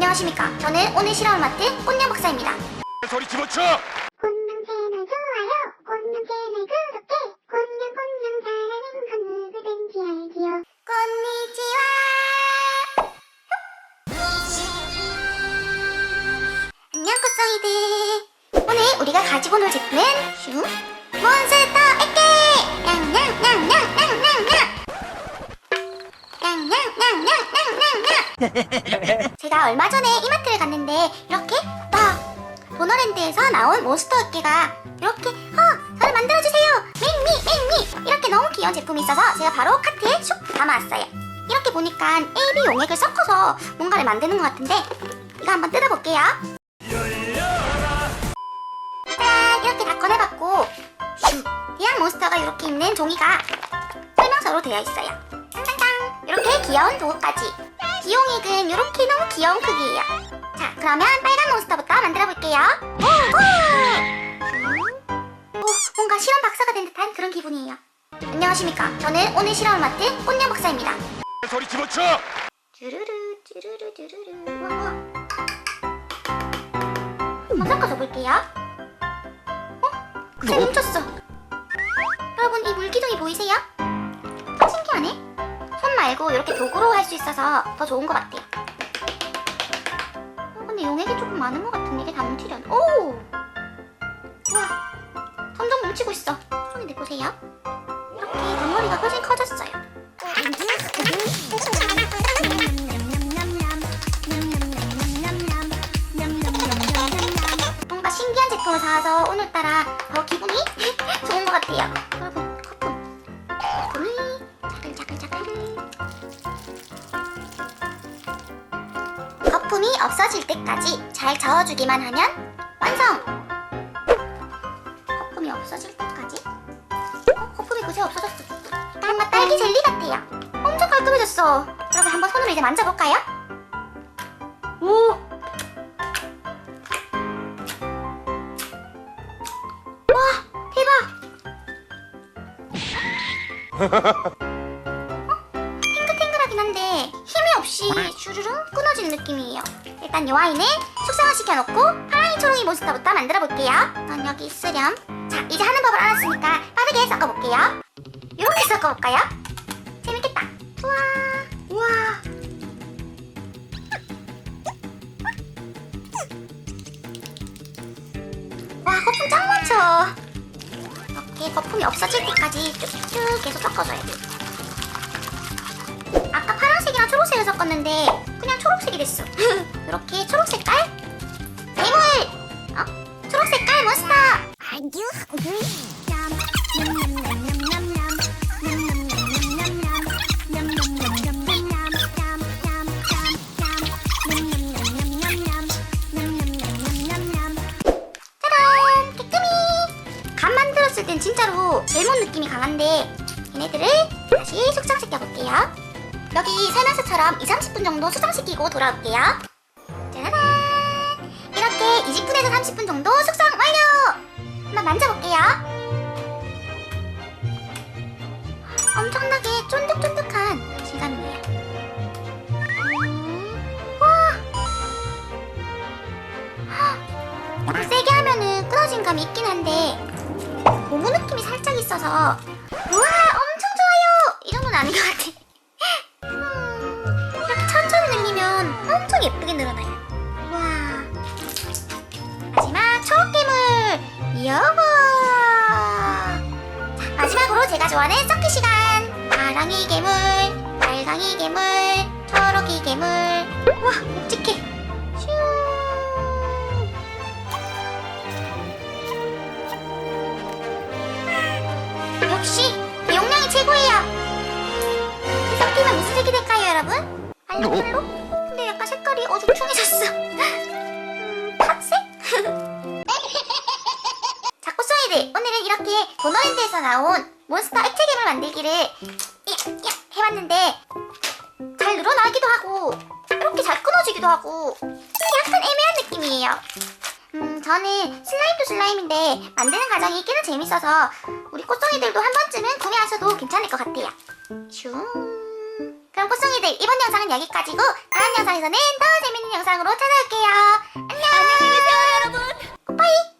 안녕하십니까. 저는 오늘 실험을 맡은 꽃냥 박사입니다. 소리 집어쳐! 곤능 채널 좋아요 곤능 채널 구독해 곤능 곤능 사랑은 건 누구든지 알지요 konnichiwa. 안녕 꽃송이들. 오늘 우리가 가지고 놀 제품은 슝 몬스터 액게 냥냥냥냥냥냥냥 냥냥냥냥냥냥 제가 얼마 전에 이마트를 갔는데 이렇게 막 보너랜드에서 나온 몬스터 액게가 이렇게 어 저를 만들어주세요. 맹미 맹미. 이렇게 너무 귀여운 제품이 있어서 제가 바로 카트에 슉 담아왔어요. 이렇게 보니까 AB 용액을 섞어서 뭔가를 만드는 것 같은데 이거 한번 뜯어볼게요. 짠! 이렇게 다 꺼내봤고 슉! 대양 몬스터가 이렇게 있는 종이가 설명서로 되어 있어요. 짱짱짱! 이렇게 귀여운 도구까지 기용액은 이렇게 너무 귀여운 크기예요 자 그러면 빨간 몬스터부터 만들어 볼게요 오, 오! 오, 뭔가 실험 박사가 된 듯한 그런 기분이에요 안녕하십니까 저는 오늘 실험을 맡은 꽃냥 박사입니다 소리 집어쳐! 쭈르르 쭈르르 쭈르르 와. 한번 섞어줘 볼게요 어? 잘 뭉쳤어 여러분 이 물기둥이 보이세요? 말고 이렇게 도구로 할 수 있어서 더 좋은 것 같아요. 어, 근데 용액이 조금 많은 것 같은데 이게 다 뭉치려나? 오! 와! 점점 뭉치고 있어. 손이 보세요. 이렇게 덩어리가 훨씬 커졌어요. 뭔가 신기한 제품을 사와서 오늘따라 더 기분이 좋은 것 같아요. 거품이 없어질 때까지 잘 저어주기만 하면 완성! 거품이 없어질 때까지? 어, 거품이 그새 없어졌어. 뭔가 딸기 젤리 같아요. 엄청 깔끔해졌어. 여러분 한번 손으로 이제 만져볼까요? 오! 와 대박! 없이 주르륵 끊어지는 느낌이에요. 일단 이 와인을 숙성을 시켜놓고 파랑이 초롱이 몬스터부터 만들어 볼게요. 넌 여기 있으렴. 자 이제 하는 법을 알았으니까 빠르게 섞어볼게요. 이렇게 섞어볼까요? 재밌겠다. 우와 우와 와 거품 짱 많죠? 이렇게 거품이 없어질 때까지 쭉쭉 계속 섞어줘야 돼. 파란색이랑 초록색을 섞었는데 그냥 초록색이 됐어. 이렇게 초록 색깔 괴물. 어? 초록 색깔 몬스터. 짜란 깨끗이. 간 만들었을 땐 진짜로 젤몬 느낌이 강한데 얘네들을 다시 숙성시켜 볼게요. 여기 설명서처럼 2, 30분 정도 수정시키고 돌아올게요. 짜라란! 이렇게 20분에서 30분 정도 숙성 완료! 한번 만져볼게요. 엄청나게 쫀득쫀득한 질감이에요. 음, 와! 헉, 세게 하면은 끊어진 감이 있긴 한데 고무 느낌이 살짝 있어서 제가 좋아하는 썬키 시간. 파랑이 괴물, 빨강이 괴물, 초록이 괴물. 와, 묵직해. 슈. 역시 용량이 최고예요. 섞이면 무슨 색이 될까요, 여러분? 알록달록? 근데 약간 색깔이 어중충해졌어. 키즈! 오늘은 이렇게 도너랜드에서 나온 몬스터 액체괴물 만들기를 해봤는데 잘 늘어나기도 하고 이렇게 잘 끊어지기도 하고 약간 애매한 느낌이에요. 음 저는 슬라임도 슬라임인데 만드는 과정이 꽤나 재밌어서 우리 꽃송이들도 한 번쯤은 구매하셔도 괜찮을 것 같아요. 슝. 그럼 꽃송이들 이번 영상은 여기까지고 다음 영상에서는 더 재밌는 영상으로 찾아올게요. 안녕! 안녕히 계세요 여러분. 굿바이!